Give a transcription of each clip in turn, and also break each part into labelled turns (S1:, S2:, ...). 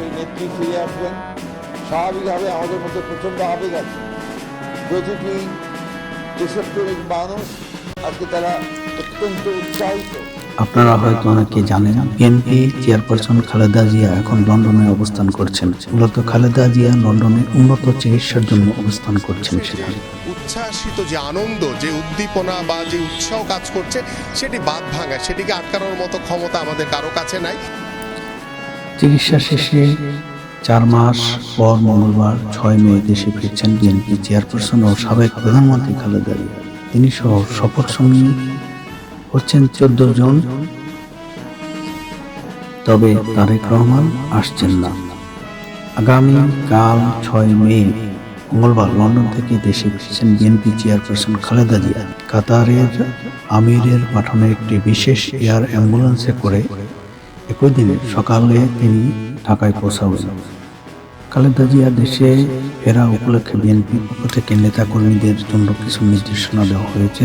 S1: সেই নেত্রী ফিরে আসবেন। স্বাভাবিকভাবে আমাদের মধ্যে প্রচণ্ড আবেগ আছে। প্রতিটি দেশপ্রেমিক মানুষ আজকে তারা অত্যন্ত উৎসাহিত।
S2: আপনারা হয়তো অনেকে জানেন বিএনপি চেয়ারপারসন খালেদা জিয়া এখন লন্ডনে অবস্থান করছেন। মূলত খালেদা জিয়া লন্ডনে উন্নত চিকিৎসার জন্য অবস্থান করছেন সেখানে।
S3: উচ্ছ্বাসিত যে আনন্দ যে উদ্দীপনা বা যে উৎসাহ কাজ করছে সেটি বাদ ভাঙা সেটিকে আটকানোর মতো ক্ষমতা আমাদের কারও কাছে নাই।
S2: চিকিৎসা শেষে চার মাস পর মঙ্গলবার ছয় মে দেশে ফিরছেন বিএনপি চেয়ারপারসন ও সাবেক প্রধানমন্ত্রী খালেদা তিনি সহ শপথ সঙ্গী হচ্ছেন চোদ্দ জন। তবে তারেক রহমান আসছেন না। আগামী কাল ছয় মে মঙ্গলবার লন্ডন থেকে দেশে ফিরছেন বিএনপি চেয়ারপারসন খালেদা জিয়া। কাতারের আমিরের পাঠানো একটি বিশেষ এয়ার অ্যাম্বুলেন্সে করে একই দিনে সকালে তিনি ঢাকায় পৌঁছাবেন খালেদা জিয়া দেশে ফেরা উপলক্ষে বিএনপি পক্ষ থেকে নেতাকর্মীদের জন্য কিছু নির্দেশনা দেওয়া হয়েছে।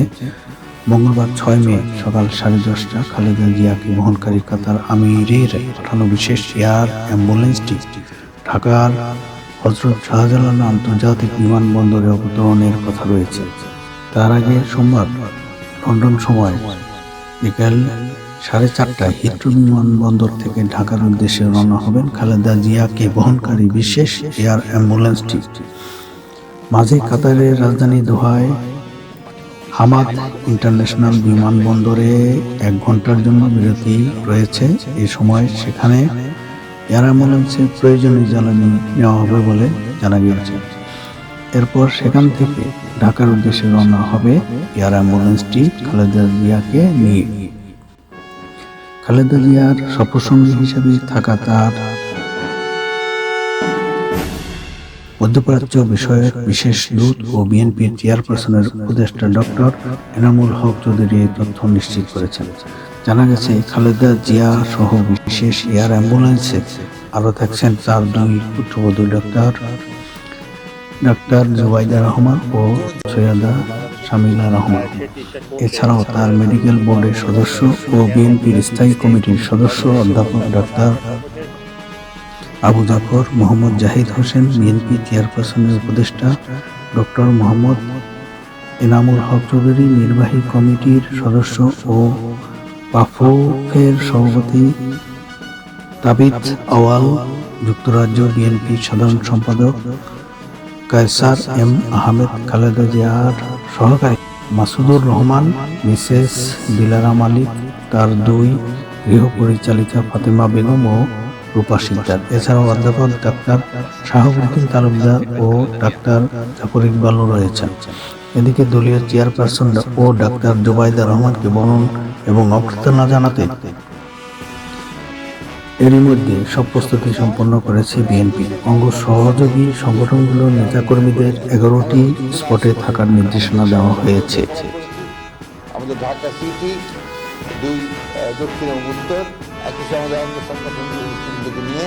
S2: মঙ্গলবার ছয় মে সকাল সাড়ে দশটা খালেদা জিয়াকে বহনকারী কাতার আমিরের পাঠানো বিশেষ এয়ার অ্যাম্বুলেন্সটি ঢাকার হজরত শাহজালাল আন্তর্জাতিক বিমানবন্দরে অবতরণের কথা রয়েছে। তার আগে সোমবার লন্ডন সময় বিকাল সাড়ে চারটায় হিথ্রো বিমানবন্দর থেকে ঢাকার উদ্দেশ্যে রওনা হবেন খালেদা জিয়াকে বহনকারী বিশেষ এয়ার অ্যাম্বুলেন্সটি মাঝে কাতারের রাজধানী দোহায় হামাদ ইন্টারন্যাশনাল বিমানবন্দরে এক ঘণ্টার জন্য বিরতি রয়েছে। এ সময় সেখানে এয়ার অ্যাম্বুলেন্সের প্রয়োজনীয় জ্বালানি নেওয়া হবে বলে জানা গিয়েছে। এরপর সেখান থেকে ঢাকার উদ্দেশ্যে রওনা হবে এয়ার অ্যাম্বুলেন্সটি খালেদা জিয়াকে নিয়ে। খালেদা জিয়ার সফরসঙ্গী হিসেবে থাকা তার মধ্যপ্রাচ্য বিষয়ক বিশেষ দূত ও বিএনপির চেয়ারপারসনের উপদেষ্টা ডক্টর এনামুল হক চৌধুরী এই তথ্য নিশ্চিত করেছেন। জানা গেছে, খালেদা জিয়া সহ বিশেষ এয়ার অ্যাম্বুলেন্সে আরও থাকছেন তার দুই পুত্রবধূ, ডক্টর ডক্টর জুবাইদা রহমান ও সৈয়দা শামিলা রহমান। এছাড়াও তার মেডিকেল বোর্ডের সদস্য ও বিএনপির স্থায়ী কমিটির সদস্য অধ্যাপক ডাক্তার আবু জাফর মোহাম্মদ জাহিদ হোসেন, বিএনপি চেয়ারপারসনের উপদেষ্টা ডক্টর মোহাম্মদ এনামুল হক চৌধুরী, নির্বাহী কমিটির সদস্য ও পাফোফের সভাপতি তাবিদ আওয়াল যুক্তরাজ্য বিএনপির সাধারণ সম্পাদক কায়সার এম আহমেদ, খালেদা জিয়ার সহকারী মাসুদুর রহমান, মিসেস দিলারা মালিক তার দুই গৃহপরিচালিকা ফাতেমা বেগম ও রূপা সিকদার। এছাড়াও অধ্যাপক ডাক্তার শাহাবুদ্দিন তালুকদার ও ডাক্তার জাফর ইকবালও রয়েছেন। এদিকে দলীয় চেয়ারপারসন ও ডাক্তার জুবাইদা রহমানকে বরণ এবং অভ্যর্থনা জানাতে এরই মধ্যে সব প্রস্তুতি সম্পন্ন করেছে বিএনপি। অঙ্গ সহযোগী সংগঠনগুলোর নেতাকর্মীদের এগারোটি স্পটে থাকার নির্দেশনা দেওয়া হয়েছে।
S1: আমাদের ঢাকা সিটি, দুই দক্ষিণ এবং উত্তর, একই সঙ্গে আমাদের সংগঠনগুলো নিয়ে।